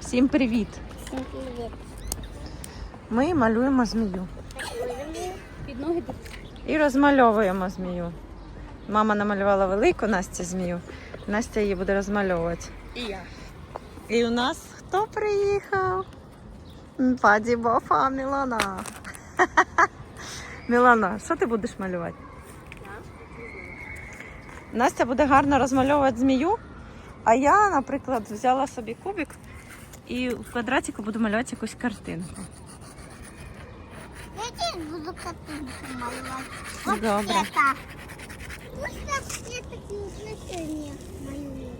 Всім привіт! Всім привіт. Ми малюємо змію Під ноги і розмальовуємо змію. Мама намалювала велику Настя змію. Настя її буде розмальовувати. і я. І у нас хто приїхав? Паді Бофа Мілана. Мілана, що ти будеш малювати? Настя буде гарно розмальовувати змію, а я, наприклад, взяла собі кубик і в квадратику буду малювати якусь картинку. Я теж буду картинку малювати. Ось Добре. Ось Просто я такі значення малюю.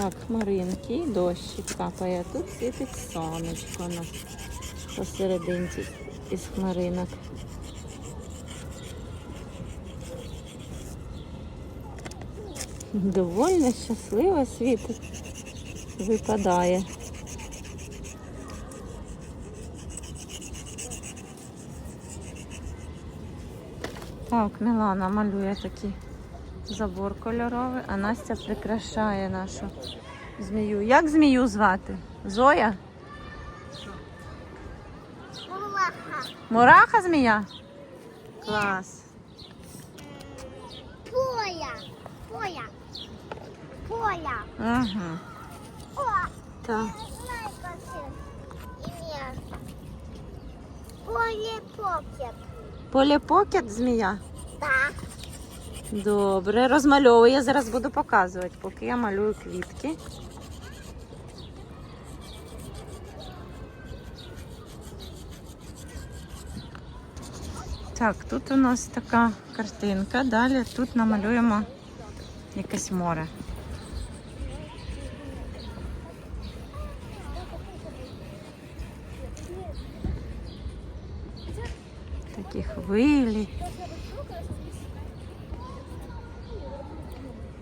Так, хмаринки, і дощик капає. Тут світить сонечко на посерединці із хмаринок. Довольно щаслива світить. Випадає. Так, Мілана малює такий забор кольоровий, а Настя прикрашає нашу змію. Як змію звати? Зоя? Мулаха. Мураха змія? Клас. Поя. Поя. Поя. Ага. О, Так. как ім'я. Поле покет. Поліпокет змія? Так. Добре, розмальовую. Я зараз буду показувати, поки я малюю квітки. Так, тут у нас така картинка. Далі тут намалюємо якесь море. Такі хвилі.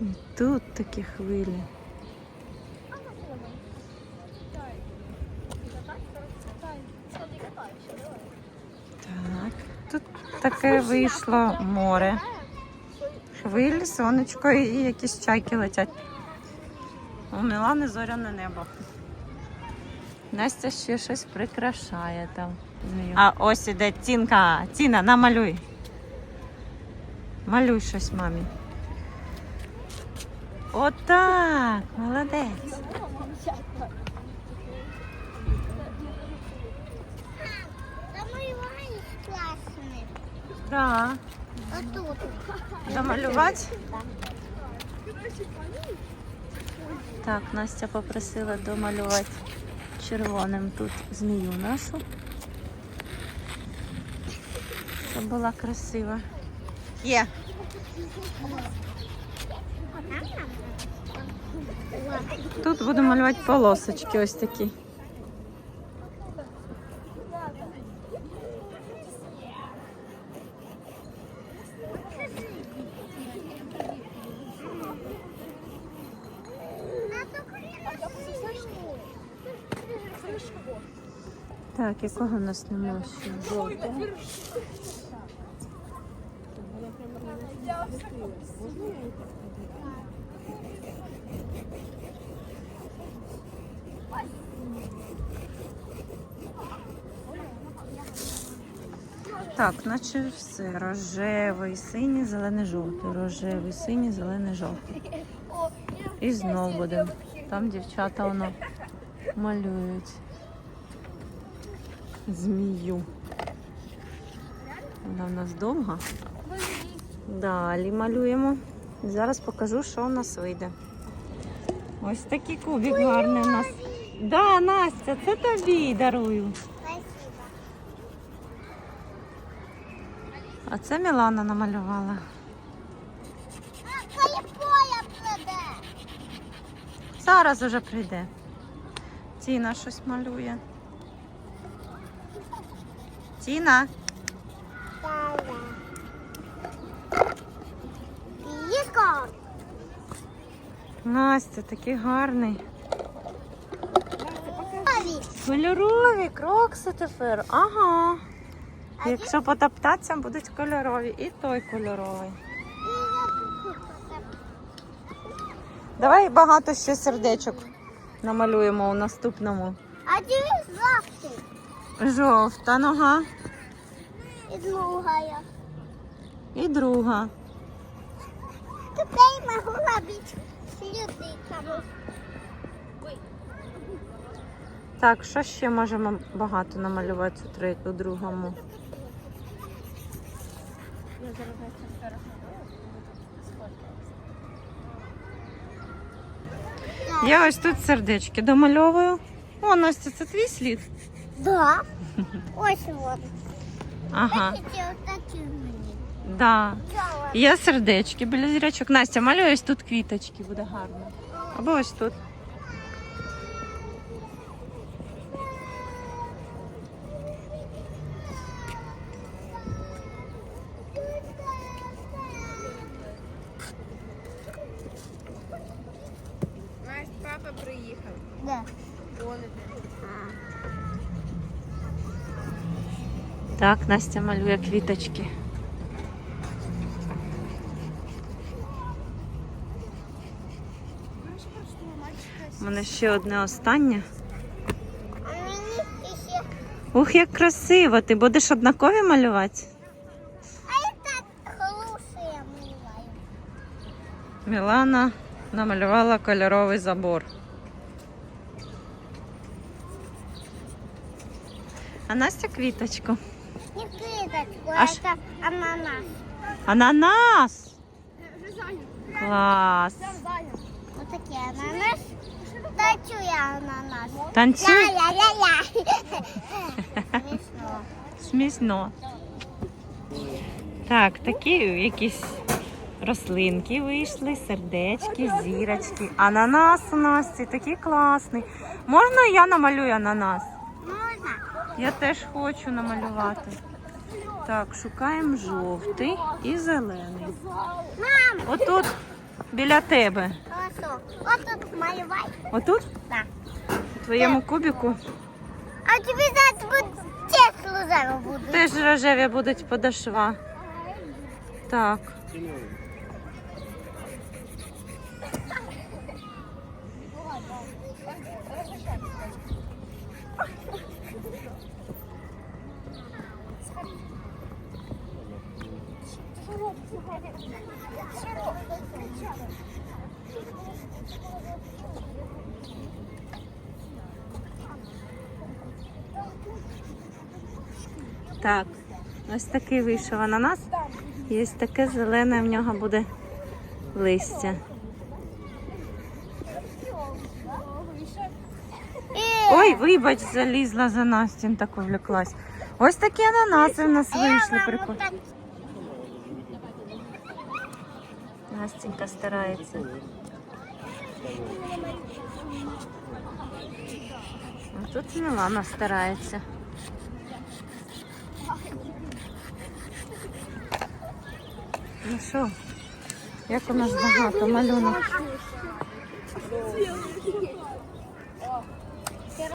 І тут такі хвилі. Так, тут таке вийшло море. Хвилі, сонечко і якісь чайки летять. У Мілани зоряне небо. Настя ще щось прикрашає там. А ось іде Тінка. Тіна, намалюй. Малюй щось мамі. Отак, молодець. Замалювання класне. Так. Отут. Домалювати? Так, Настя попросила домалювати червоним тут змію нашу. Щоб була красива. Є. Тут буду малювати полосочки ось такі. Так, якого у нас немає ще жовтого. Так, наче все. Рожевий, синій, зелений, жовтий. Рожевий, синій, зелений, жовтий. І знов будемо. Там дівчата воно малюють змію. Вона в нас довга. Далі малюємо. Зараз покажу, що у нас вийде. Ось такий кубик гарний у нас. Да, Настя, це тобі дарую. А це Мілана намалювала. Зараз уже прийде. Тіна щось малює. Тіна. Диско. Настя, такий гарний. Кольорові крокси тепер. Ага. Якщо потоптатися, будуть кольорові. І той кольоровий. Давай багато ще сердечок намалюємо у наступному. А дивись жовтий. Жовта нога І другая. і друга. Тепер можу робити слідиками. Так, що ще можемо багато намалювати у другому? Я ось тут сердечки домальовую. О, Настя, це твій слід. Да. Ось вот. Ага, Бачите, отакі мені. да. Я сердечки біля зірочок. Настя, малюй ось тут квіточки, буде гарно. Або ось тут. Так, Настя малює квіточки. У мене ще одне останнє. Ух, як красиво! Ти будеш однакові малювати? А я так хороше милаю. Мілана намалювала кольоровий забор. А Настя квіточку. Не кидочку, А ш- це ананас. Ананас! Клас! Отакий ананас. Дачу я ананас. Танцюй Ля-ля-ля-ля. Смішно. смішно. Так, такі якісь рослинки вийшли, сердечки, зірочки. Ананас у Насті такий класний. Можна я намалюю ананас? Я теж хочу намалювати. Так, шукаємо жовтий і зелений. Мам, Отут біля тебе. Отут малювай. Отут? Так. У твоєму кубіку А тобі зараз буде Теслу зараз буде. теж рожеві будуть подошва. Так. Так, ось такий вийшов ананас. Ось таке зелене в нього буде листя. Ой, вибач, залізла за Настін, так увлеклась. Ось такі ананаси в нас вийшли. Прикольно. Настенька старається. А тут Мілана старається. Ну що, як у нас багато малюнок.